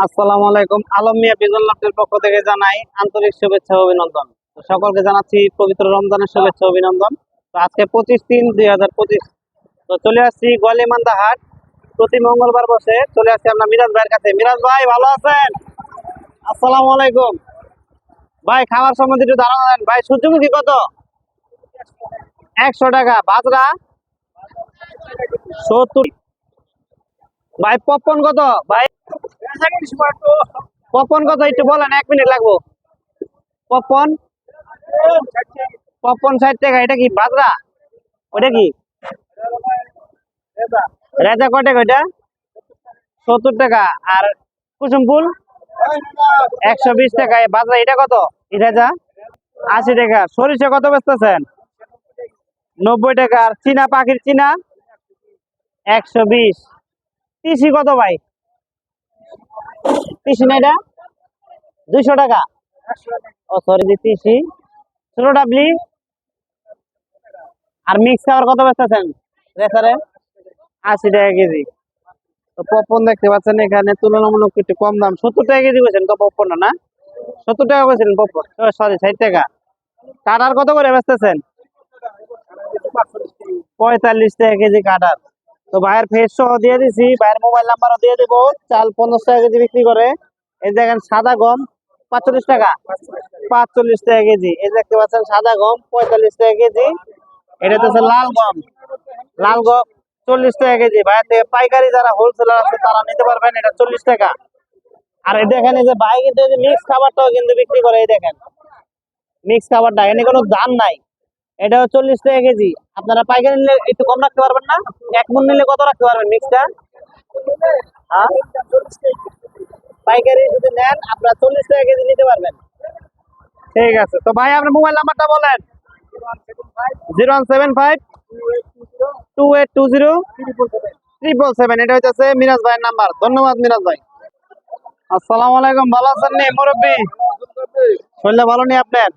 আসসালামু আলাইকুম। আলম মিয়া বিজল নাটের পক্ষ থেকে জানাই আন্তরিক শুভেচ্ছা অভিনন্দন। সকলকে জানাচ্ছি পবিত্র রমজানের শুভেচ্ছা অভিনন্দন। তো আজকে পঁচিশ তিন দুই হাজার পঁচিশ। তো চলে আসছি গোয়ালিমান্দা হাট। প্রতি মঙ্গলবার বসে চলে আসছি আমরা মিরাজ ভাইয়ের কাছে। মিরাজ ভাই, ভালো আছেন? আসসালামু আলাইকুম। ভাই খাবার সম্বন্ধে একটু ধারণা দেন। ভাই, সূর্যমুখী কত? একশো টাকা। বাজরা? সত্তর ভাই পপকর্ন কত? ভাই পপকর্ন কত? একটু বলেন, এক মিনিট লাগবো। পপকর্ন পপকর্ন ষাট টাকা, এটা কি বাজরা? ওটা কি? রেজা কয় টাকা ওইটা? সত্তর টাকা। আর কুসুম ফুল? একশো বিশ টাকা। বাজরা, এটা কত? রেজা? আশি টাকা। সরিষা কত বেচতেছেন? নব্বই টাকা। আর চীনা, পাখির চীনা? একশো বিশ। তিসি কত ভাই? তিসি না এটা? দুইশো টাকা। ও সরি দি তিসি। ছোট ডাবলি। আর মিক্স খাবার কত বেচতেছেন? রেসারে? আশি টাকা কেজি। তো পপকর্ন দেখতে পাচ্ছেন, এখানে তুলনামূলক একটু কম দাম। সত্তর টাকা কেজি বলছেন তো পপকর্ন না? সত্তর টাকা বলছিলেন পপকর্ন সরি ষাট টাকা। কাটার কত করে বেচতেছেন? পঁয়তাল্লিশ টাকা কেজি কাটার। তো ভাইয়ের ফেস সহ দিয়ে দিছি। ভাইয়ের মোবাইল নাম্বারও দিয়ে দিব। চাল পঞ্চাশ টাকা কেজি বিক্রি করে। এই দেখেন সাদা গম, পাঁচচল্লিশ টাকা। পাঁচচল্লিশ টাকা কেজি। এই দেখতে পাচ্ছেন সাদা গম, পঁয়তাল্লিশ টাকা কেজি। এটা হচ্ছে লাল গম। লাল গম, চল্লিশ টাকা কেজি। ভাইয়ের থেকে পাইকারি যারা হোলসেলার আছে, তারা নিতে পারবেন। এটা চল্লিশ টাকা। আর এই দেখেন, এই যে ভাই কিন্তু মিক্স খাবারটাও কিন্তু বিক্রি করে। এই দেখেন। মিক্স খাবারটা এখানে কোনো দাম নাই। এটাও চল্লিশ টাকা কেজি। আপনারা পাইকারি নিলে একটু কম রাখতে পারবেন না? এক মন নিলে কত রাখতে পারবেন মিক্সটা হ্যাঁ? পাইকারি যদি নেন আপনারা চল্লিশ টাকা কেজি নিতে পারবেন। ঠিক আছে। তো ভাই আপনার মোবাইল নাম্বারটা বলেন। Zero one seven five. Two eight two zero. Triple seven. এটা হচ্ছে মিরাজ ভাইয়ের নাম্বার। ধন্যবাদ মিরাজ ভাই। আসসালামু আলাইকুম। ভালো আছেন নি মুরব্বী? শরীরটা ভালো নেই আপনার?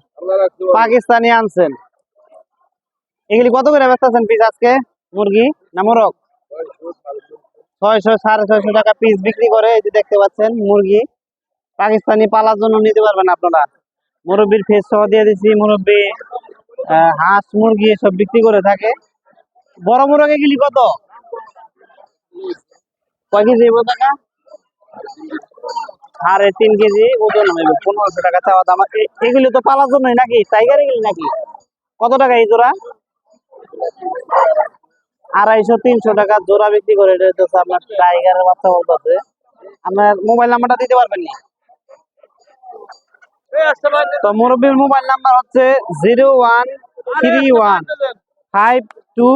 পাকিস্তানি আনছেন। এগুলি কত করে বেচতেছেন পিস আজকে? মুরগি না মোরগ? ছয়শো, সাড়ে ছয়শো টাকা পিস বিক্রি করে, এই যে দেখতে পাচ্ছেন মুরগি। পাকিস্তানি পালার জন্য নিতে পারবেন আপনারা। মুরব্বির ফেস সহ দিয়ে দিচ্ছি, মুরব্বি হাঁস, মুরগি সব বিক্রি করে থাকে। বড় মুরগ এগুলি কত? কয় কেজি টাকা সাড়ে তিন কেজি, ওজন হইল পনেরোশো টাকা চাওয়া দাম এগুলি তো পালার জন্যই নাকি? টাইগার এগুলি নাকি? কত টাকা এই জোড়া? আড়াইশো, তিনশো টাকা জোড়া বিক্রি করে এটা আপনার টাইগারের বাচ্চা বলতেছে আপনার মোবাইল নাম্বারটা দিতে পারবেন না? তো মুরব্বীর মোবাইল নাম্বার হচ্ছে zero one three one five two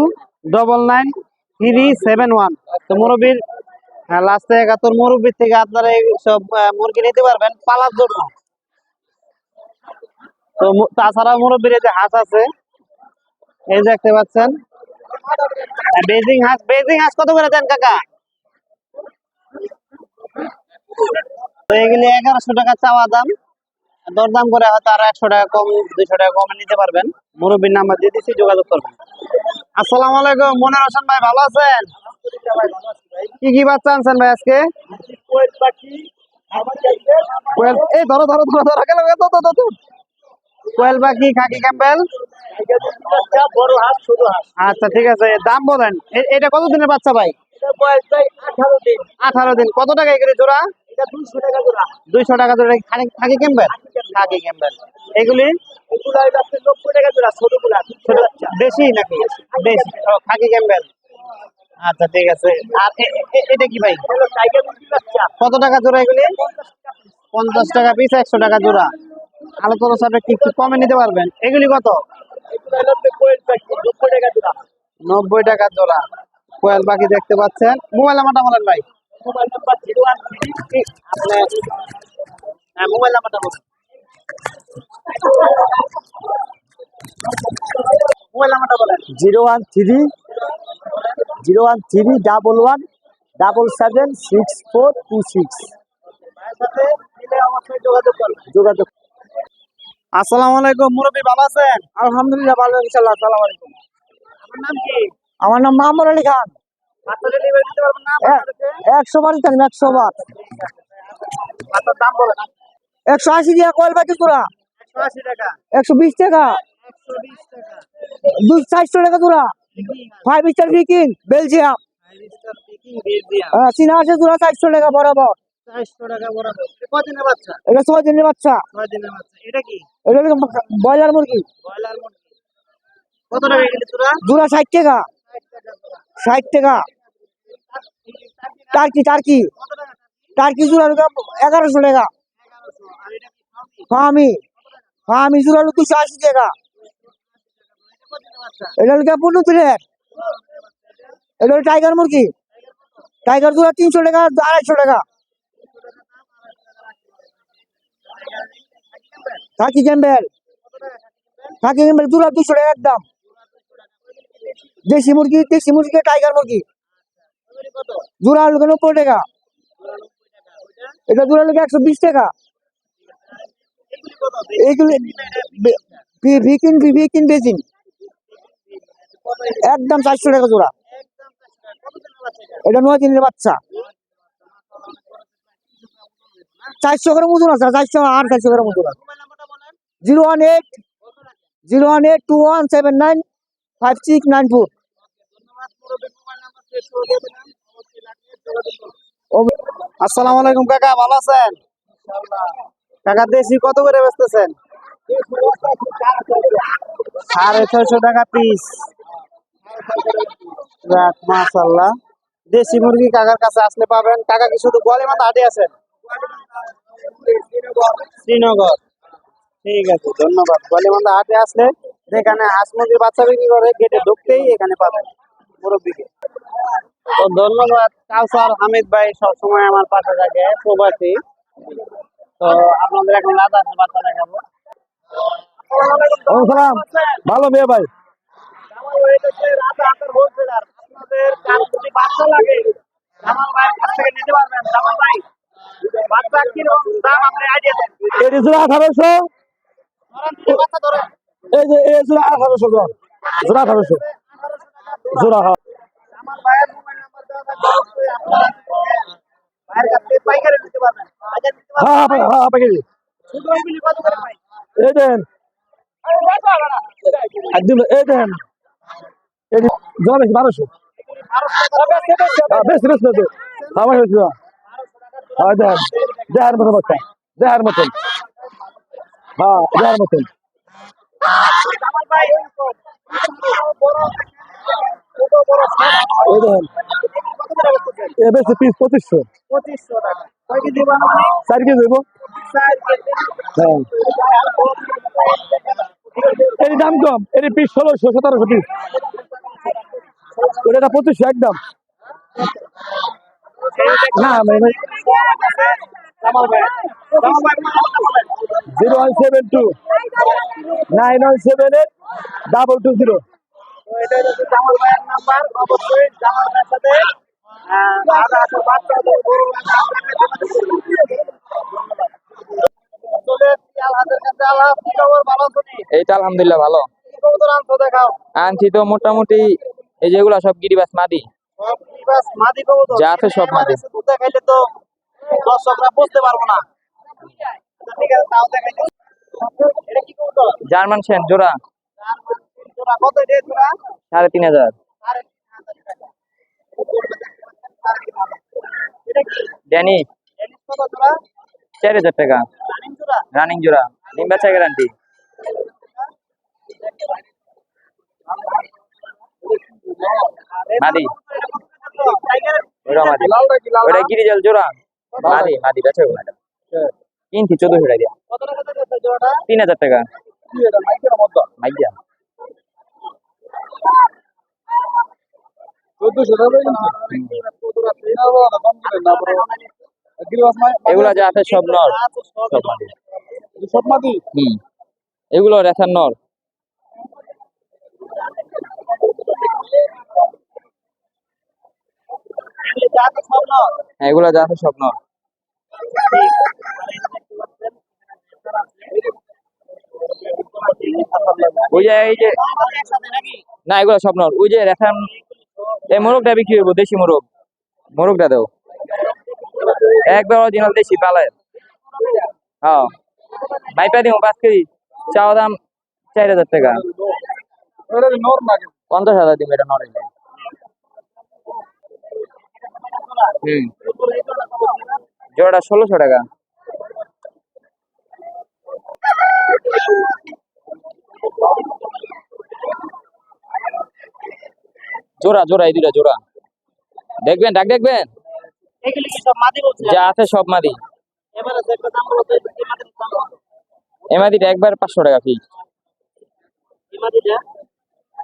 double nine three seven one. তো মুরব্বীর লাস্টে একাত্তর মুরব্বীর থেকে আপনারা সব মুরগি নিতে পারবেন পালার জন্য। তো তাছাড়া মুরব্বীর যে হাঁস আছে এই দেখতে পাচ্ছেন। বেজিং হাঁস বেজিং হাঁস কত করে দেন কাকা? তো এগুলি এগারোশো টাকা চাওয়া দাম। দরদাম করে হয়তো আরও একশো টাকা কম দুইশো টাকা কমে নিতে পারবেন। মুরব্বীর নাম্বার দিয়ে দিচ্ছি যোগাযোগ করবেন। আসসালামু আলাইকুম মনির হোসেন ভাই ভালো আছেন? কি কি বাচ্চা আনছেন ভাই আজকে? এই ধরো ধরো ধরো ধরো। কোয়েল পাখি খাকি ক্যাম্পেল আচ্ছা ঠিক আছে। দাম বলেন। এটা কত দিনের বাচ্চা ভাই? আঠারো দিন। কত টাকা এগুলি জোড়া? দুইশো টাকা জোড়া। দুইশো টাকা খাকি ক্যাম্পেল খাকি ক্যাম্পেল এগুলি? বেশি নাকি? বেশি। খাকি ক্যাম্পেল আচ্ছা ঠিক আছে। আর এটা কি ভাই? কত টাকা জোড়া এগুলি? পঞ্চাশ টাকা পিস, একশো টাকা জোড়া। আলোচনা সাপেক্ষে একটু কমে নিতে পারবেন। এগুলি কত? নব্বই টাকা জোড়া। কোয়েল পাখি দেখতে পাচ্ছেন। মোবাইল নাম্বারটা বলেন ভাই। Mobile number zero one three mobile নাম্বারটা বলেন। মোবাইল নাম্বারটা বলেন zero one three zero one three double one double seven six four two six. যোগাযোগ আসসালামু আলাইকুম মুরব্বী ভালো আছেন? আলহামদুলিল্লাহ ভালো ইনশাল্লাহ আসসালামু আলাইকুম। আপনার নাম কি? আমার নাম মাহমুদ আলী খান। একশো বার জানেন একশো বার। দাম একশো আশি টাকা কয়েল পাখি জোড়া একশো বিশ টাকা। দুই চারশো টাকা জোড়া ফাইভ স্টার বিকিং বেলজিয়াম। হ্যাঁ চীনা আছে তোরা চারশো টাকা বরাবর। চারশো টাকা বরাবর এটা কদিনের বাচ্চা? এটা ছয় দিনের বাচ্চা। ছয় দিনের বাচ্চা। এটা কি? এটা ব্রয়লার মুরগি? ব্রয়লার মুরগি। কত টাকা কিলো তোরা জোড়া ষাট টাকা। ষাট টাকা জোড়া। ষাট টাকা। Turkey turkey. টার্কি? জোড়া এগারোশো টাকা। জোড়া দুশো আশি টাকা। এটা এটা পনেরো টাইগার মুরগি। টাইগার জোড়া তিনশো টাকা আড়াইশো টাকা। খাকি ক্যাম্বেল। খাকি ক্যাম্বেল জোড়া দুশো টাকা একদম। দেশি মুরগি দেশি মুরগি, টাইগার মুরগি। জোড়া হলো নব্বই টাকা। এটা জোড়া হলো একশো বিশ টাকা। এইগুলি ভিকিন ভিকিন বেজিন। একদম চারশো টাকা জোড়া। এটা নয় দিনের বাচ্চা। চারশো গ্রাম ওজন আছে, চারশো আর চারশো গ্রাম ওজন আছে। Zero one eight, zero one eight, two one seven nine, five six nine four. আসসালামু আলাইকুম কাকা, ভালো আছেন? কাকা, দেশি কত করে বেচতেছেন? সাড়ে ছয়শো টাকা পিস যাক মাশাল্লাহ দেশি মুরগি কাকার কাছে আসলে পাবেন। কাকা কি শুধু গোয়ালিমাথা হাটে আছেন? শ্রীনগর। ঠিক আছে ধন্যবাদ। হাটে আসলে যেখানে হাঁস মুরগির বাচ্চা বিক্রি করে গেটে ঢুকতেই এখানে পাবেন মুরব্বীকে। তো ধন্যবাদ কাউসার হামিদ ভাই সবসময় আমার পাশে থাকে প্রবাসী। তো আপনাদের এখন রাজা বাচ্চা দেখাবো। ভালো মেয়ে ভাই? আঠারোশো ধরেন দুটো বাচ্চা ধরেন এই যে এই জোড়া আঠারোশো জোড়া আঠারোশো জোড়া হ্যাঁ জামাল ভাইয়ের মোবাইল নাম্বার দেওয়া থাকবে অবশ্যই আপনারা ভাইয়ের কাছ থেকে পাইকারি নিতে পারবেন বাজার নিতে পারবেন হ্যাঁ হ্যাঁ হ্যাঁ পাখি ছোট ওইগুলি কত করে ভাই এই দেন একদম এই দেন এই জোড়া বেশি বারোশো হ্যাঁ বেশ বেশ বেশ আমার হয়েছে হ্যাঁ দেন দেহার মতন বাচ্চা দেহার মতন হ্যাঁ দেহার মতন পঁচিশশো। কেজি হ্যাঁ। এর দাম কম, এর পিস ষোলোশো, সতেরোশো পিস। ওটা পঁচিশশো একদম। না zero one seven two nine one seven eight double two zero তো এটা হচ্ছে জামাল ভাইয়ের নাম্বার অবশ্যই জামাল ভাইয়ের সাথে আহ, রাজা আছে বাচ্চা আছে গরু রাজা আপনাকে যোগাযোগ করবেন। ধন্যবাদ। চলে এসেছি আলহাজের কাছে। আলহাজ, কি খবর? ভালো আছো নি? এই তো আলহামদুলিল্লাহ ভালো আনছো দেখাও। আনছি তো মোটামুটি এই যেগুলো সব গিরিবাস মাদি? যা আছে সব মাদি। দেখাইলে তো দর্শকরা বুঝতে পারব না। ঠিক আছে তাও দেখাইতে এটা কি কবুতর? জার্মান সেন জোড়া। জোড়া কত এটা জোড়া? সাড়ে তিন হাজার? ড্যানি? চার হাজার টাকা। রানিং জোড়া? ডিম বাচ্চা গ্যারান্টি। মাদি। ওটা মাদি। ওটা গিরিজাল জোড়া। মাদি মাদি বেচা কিনছি চোদ্দশো টাকা দিয়া? তিন হাজার টাকা। এগুলা যা আছে সব নর। সব মাদি। সব মাটি হুম। এগুলো নর। হ্যাঁ এগুলো যা আছে সব নর। ওই যে, এই যে? না, এগুলো সব নর। ওই যে রেশান এই মোরগটা বিক্রি করব, দেশি মোরগ। মোরগটা দাও। একবার অরিজিনাল দেশি পালের হ্যাঁ। মাইপা দিব পাঁচ কেজি। চাও দাম চার হাজার টাকা। পঞ্চাশ হাজার দিব এটা নরে হুম। জোড়াটা ষোলোশো টাকা। জোড়া জোড়া এই দুটা জোড়া। দেখবেন ডাক দেখবেন? যা আছে সব মাদি। এবারে যে একটা দাম বলছে এই মাদির দাম কত? এই মাদিটা একবার পাঁচশো টাকা ফি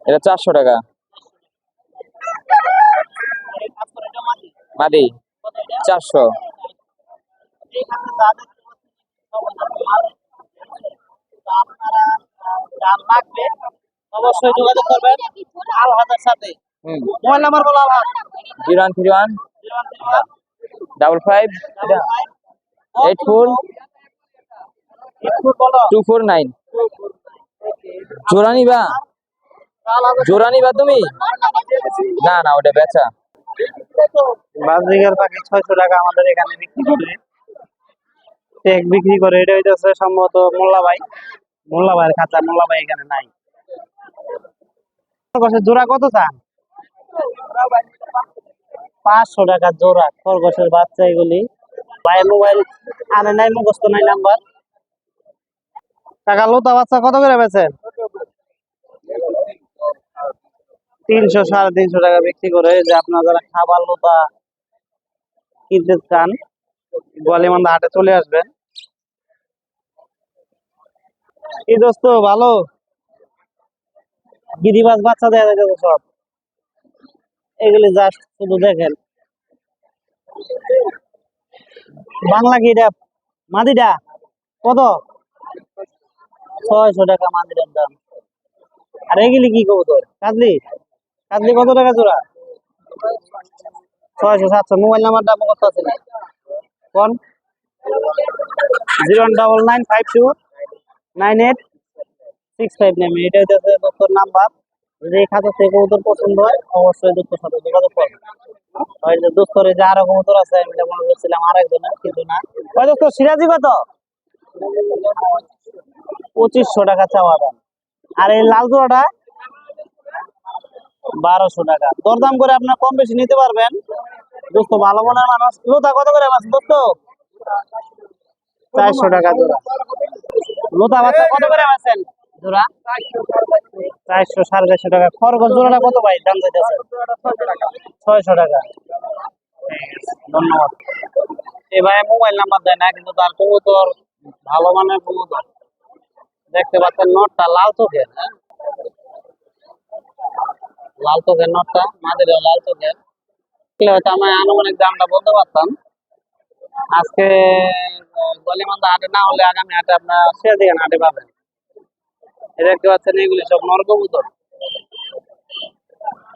এটা চারশো টাকা। মাদি। চারশো এইখানে যা দেখতে পাচ্ছেন সব হচ্ছে মাল। তো আপনারা আহ, লাগবে অবশ্যই যোগাযোগ করবেন আল সাথে মোবাইল নাম্বার বলো আল zero one three one. Zero one three one double five. Eight four eight four বলো টু ফোর নাইন। জোড়া নিবা আল হাজার তুমি? না না ওটা বেচা। পাখি ছয়শো টাকা আমাদের এখানে বিক্রি করে চেক বিক্রি করে, এটা হইতেছে সম্ভবত মোল্লাবাই মোল্লাবাইয়ের খাঁচা মোল্লাবাই এখানে নাই। খরগোশের জোড়া কত চান? পাঁচশো টাকা জোড়া খরগোশের বাচ্চা এগুলি। ভাই মোবাইল আনে নাই, মুখস্থ নাই নাম্বার। টাকা লোতা বাচ্চা কত করে বেছেন তিনশো, সাড়ে তিনশো টাকা বিক্রি করে। যে আপনারা যারা খাবার লোতা কিনতে চান গোয়ালিমান্দা হাটে চলে আসবেন কি দোস্ত, ভালো? গিরিবাজ বাচ্চা দেওয়া যাবে সব। এগুলি জাস্ট শুধু দেখেন। বাংলা কি এটা? মাদিটা? কত? ছয়শো টাকা মাদিটার দাম। আর এগুলি কি কবুতর? কাজলি? কাজলি কত টাকা জোড়া? ছয়শো, সাতশো। মোবাইল নাম্বারটা মুখস্থ আছে না। কোন zero double nine five two nine eight six five nine. এটা হচ্ছে দোস্তর নাম্বার। যদি এই খাতা থেকে কবুতর পছন্দ হয়, অবশ্যই দোস্তর সাথে যোগাযোগ করবেন। ওই যে আরও কবুতর আছে, আমি মনে করছিলাম কিন্তু না। পঁচিশশো টাকা চাওয়া আর এই লাল জোড়াটা? বারোশো টাকা। দরদাম করে আপনার কম বেশি নিতে পারবেন। দোস্ত ভালো মনের মানুষ লোতা কত করে মাছ দোস্ত? চারশো টাকা জোড়া। লোতা বাচ্চা কত করে মাছেন জোড়া? চারশো সাড়ে চারশো টাকা। খরগোশ জোড়াটা কত ভাই? দাম চাইতেছে ছয়শো টাকা। ধন্যবাদ। এই ভাই মোবাইল নাম্বার দেয় না কিন্তু তার কবুতর ভালো মানের কবুতর। দেখতে পাচ্ছেন নটটা লাল চোখের হ্যাঁ? লাল চোখের নটটা মাঝের লাল চোখের। তাহলে হয়তো আমি আনুমানিক দামটা বলতে পারতাম। আজকে গলিমান্দা হাটে না হলে আগামী হাটে আপনার সিরাদিগান হাটে পাবেন। এই দেখতে পাচ্ছেন এগুলি সব নর কবুতর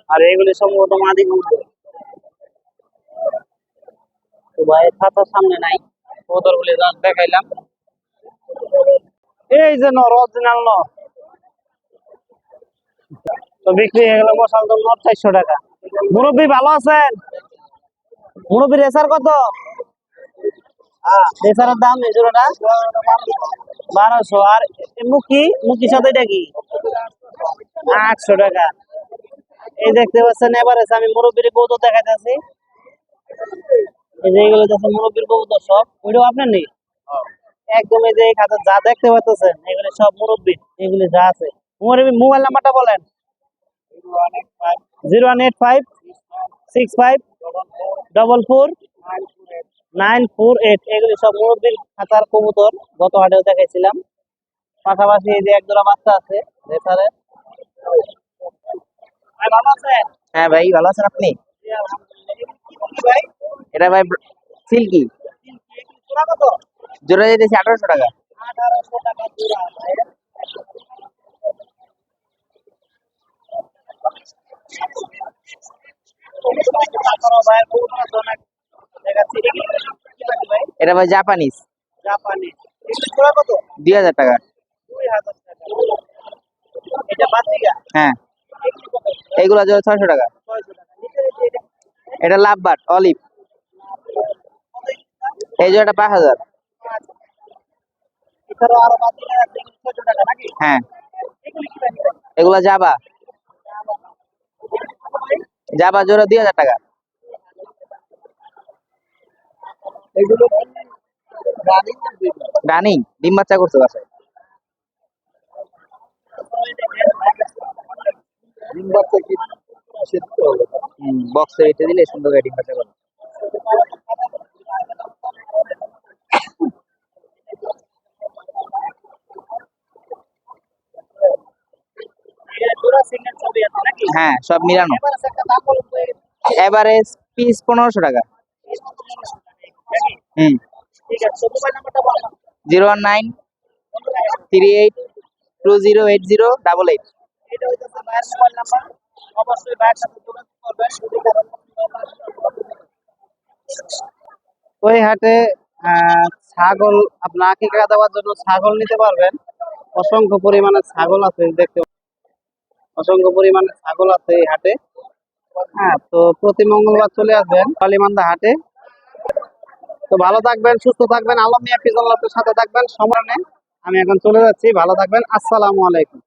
আর এগুলি সম্ভবত মাদি কবুতর। তো ভাই খাতার সামনে নাই। কবুতর গুলি দেখাইলাম। এই যে নর অরিজিনাল নর। তো বিক্রি হয়ে গেল মশাল তো চারশো টাকা। মুরব্বী ভালো আছেন? মুরব্বী রেসার কত? রেসারের দাম এই জোড়াটা? বারোশো। আর মুখি সাথে এটা কি? আটশো টাকা। এই দেখতে পাচ্ছেন, এবারে আমি মুরব্বীর কৌতুক দেখাইতেছি। এই যে মুরব্বীর সব। ওইটাও আপনার নেই? একদম এই যে এই খাতা যা দেখতে পাচ্ছেন এগুলি সব মুরব্বীর, এগুলি যা আছে। মুরব্বী, মোবাইল নাম্বারটা বলেন। Zero one eight five six five double four nine four eight এগুলি সব মুরব্বীর খাতার কবুতর গত হাটেও দেখেছিলাম। পাশাপাশি এই যে এক জোড়া বাচ্চা আছে রেসারে। ভাই ভালো আছেন? হ্যাঁ ভাই ভালো আছেন আপনি? এটা ভাই সিল্কি। জোড়া যেতেছে আঠারোশো টাকা। আঠারোশো টাকা জোড়া ভাই তারপরও ভাইয়ের কবুতর আছে অনেক দেখাচ্ছি এগুলো কি পাখি ভাই এটা ভাই জাপানিজ। জাপানি জোড়া কত দুই হাজার টাকা। দুই হাজার টাকা এটা বাতিগা হ্যাঁ। কত জোড়া ছয়শো টাকা। এটা এটা লাভ বাট অলিভ। এই জোড়াটা পাঁচ হাজার। হ্যাঁ। এগুলা যাবা যাবা জোড়া দুই হাজার টাকা। এগুলো রানিং ডিম বাচ্চা করছে বাসায়। ডিম বাচ্চা কি? বক্সে এটা দিলে সুন্দর করে ডিম বাচ্চা করে জোড়া সিঙ্গেল ছবি আছে নাকি হ্যাঁ সব মিলানো। এভারেজ পিস পনেরোশো টাকা। হুম। Zero one nine three eight two zero eight zero double eight. ওই হাটে ছাগল আপনার আকিকা দেওয়ার জন্য ছাগল নিতে পারবেন। অসংখ্য পরিমাণে ছাগল আছে দেখতে অসংখ্য পরিমাণে ছাগল আছে এই হাটে। হ্যাঁ তো প্রতি মঙ্গলবার চলে আসবেন কালীমান্দা হাটে। তো ভালো থাকবেন, সুস্থ থাকবেন। আলমিয়া ফিজল সাথে থাকবেন, সময় নেই। আমি এখন চলে যাচ্ছি। ভালো থাকবেন। আসসালামু আলাইকুম।